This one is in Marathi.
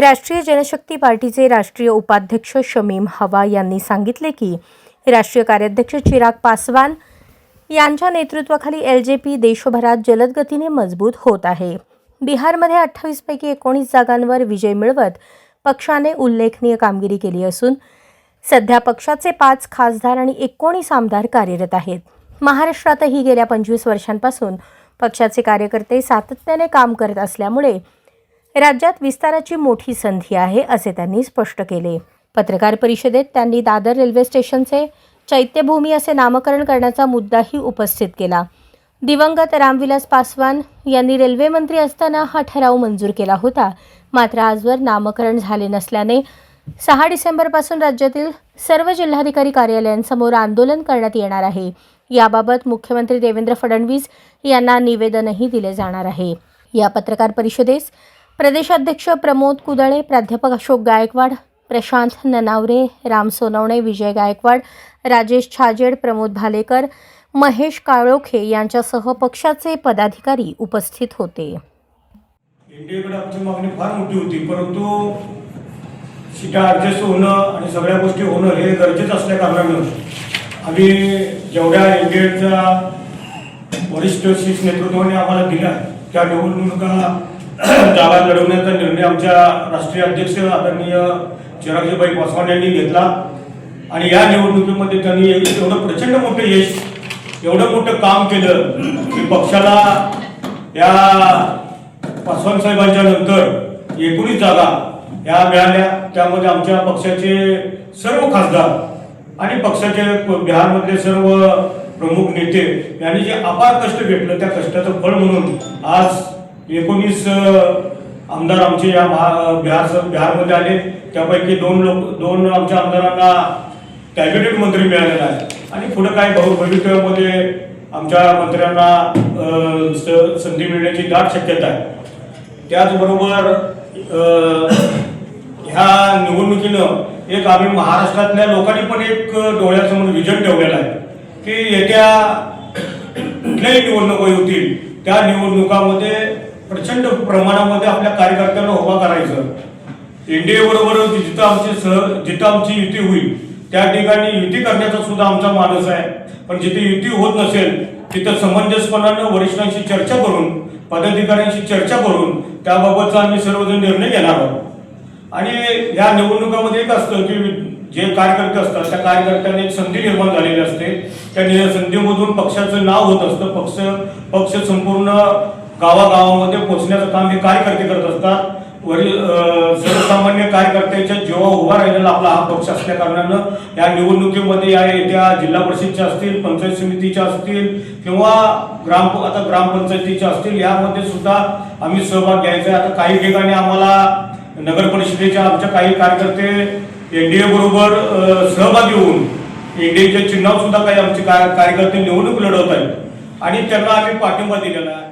राष्ट्रीय जनशक्ती पार्टीचे राष्ट्रीय उपाध्यक्ष शमीम हवा यांनी सांगितले की राष्ट्रीय कार्याध्यक्ष चिराग पासवान यांच्या नेतृत्वाखाली एल जे पी देशभरात जलदगतीने मजबूत होत आहे. बिहारमध्ये अठ्ठावीसपैकी एकोणीस जागांवर विजय मिळवत पक्षाने उल्लेखनीय कामगिरी केली असून सध्या पक्षाचे पाच खासदार आणि एकोणीस आमदार कार्यरत आहेत. महाराष्ट्रातही गेल्या पंचवीस वर्षांपासून पक्षाचे कार्यकर्ते सातत्याने काम करत असल्यामुळे राज्यात विस्ताराची मोठी संधी आहे असे त्यांनी स्पष्ट केले. पत्रकार परिषदेत त्यांनी दादर रेल्वे स्टेशनचे चैत्यभूमी असे नामकरण करण्याचा मुद्दाही उपस्थित केला. दिवंगत रामविलास पासवान यांनी रेल्वेमंत्री असताना हा ठराव मंजूर केला होता. मात्र आजवर नामकरण झाले नसल्याने सहा डिसेंबरपासून राज्यातील सर्व जिल्हाधिकारी कार्यालयांसमोर आंदोलन करण्यात येणार आहे. याबाबत मुख्यमंत्री देवेंद्र फडणवीस यांना निवेदनही दिले जाणार आहे. या पत्रकार परिषदेस प्रदेशाध्यक्ष प्रमोद कुदळे प्राध्यापक अशोक गायकवाड प्रशांत ननावरे राम सोनवणे विजय गायकवाड राजेश छाजेड प्रमोद भालेकर महेश काळोखे यांच्यासह पक्षाचे पदाधिकारी उपस्थित होते. एनडीएकडे आमची मागणी फार मोठी होती परंतु सीटा ॲडजस्ट होणं आणि सगळ्या गोष्टी होणं हे गरजेचं असल्या कारणानं आम्ही जेवढ्या एनडीएच्या वरिष्ठ शीर्ष नेतृत्वाने आम्हाला दिल्या त्या निवडणुका जागा लढवण्याचा निर्णय आमच्या राष्ट्रीय अध्यक्ष आदरणीय चिरागजीभाई पासवान यांनी घेतला. आणि या निवडणुकीमध्ये त्यांनी एवढं प्रचंड मोठं यश एवढं मोठं काम केलं की पक्षाला या पासवान साहेबांच्या नंतर एकोणीस जागा या मिळाल्या. त्यामध्ये आमच्या पक्षाचे सर्व खासदार आणि पक्षाचे बिहारमधले सर्व प्रमुख नेते यांनी जे अपार कष्ट घेतलं त्या कष्टाचं फळ म्हणून आज एकोणीस आमदार आमचे या महा बिहार बिहारमध्ये आले. त्यापैकी दोन लोक दोन आमच्या आमदारांना कॅबिनेट मंत्री मिळालेला आहे. आणि पुढे काय बहु भविष्यामध्ये आमच्या मंत्र्यांना स- संधी मिळण्याची दाट शक्यता आहे. त्याचबरोबर ह्या निवडणुकीनं एक आम्ही महाराष्ट्रातल्या लोकांनी पण एक डोळ्यासमोर विजन ठेवलेला आहे. की येत्या कुठल्याही निवडणुका होतील त्या निवडणुकामध्ये प्रचंड प्रमाणामध्ये आपल्या कार्यकर्त्यांना उभा करायचं. एनडीए बरोबर जिथं आमची सह जिथं आमची युती होईल त्या ठिकाणी युती करण्याचा सुद्धा आमचा मानस आहे. पण जिथे युती होत नसेल तिथं समंजसपणानं वरिष्ठांशी चर्चा करून पदाधिकाऱ्यांशी चर्चा करून त्याबाबतचा आम्ही सर्वजण निर्णय घेणार आहोत. आणि या निवडणुकामध्ये एक असतं की जे कार्यकर्ते असतात त्या कार्यकर्त्यांनी एक संधी निर्माण झालेली असते. त्या संधीमधून पक्षाचं नाव होत असतं पक्ष पक्ष संपूर्ण गावागावामध्ये पोहोचण्याचं काम हे कार्यकर्ते करत असतात. वरील सर्वसामान्य कार्यकर्त्यांच्या जेव्हा उभा राहिलेला आपला हा पक्ष असल्या कारणानं या निवडणुकीमध्ये या येत्या जिल्हा परिषदच्या असतील पंचायत समितीच्या असतील किंवा ग्राम आता ग्रामपंचायतीच्या असतील यामध्ये सुद्धा आम्ही सहभाग घ्यायचा आहे. आता काही ठिकाणी आम्हाला नगर परिषदेच्या आमच्या काही कार्यकर्ते एनडीए बरोबर सहभागी होऊन एनडीएच्या चिन्हावर सुद्धा काही आमचे काय- कार्यकर्ते निवडणूक लढवत आहेत. आणि त्यांना आम्ही पाठिंबा दिलेला आहे.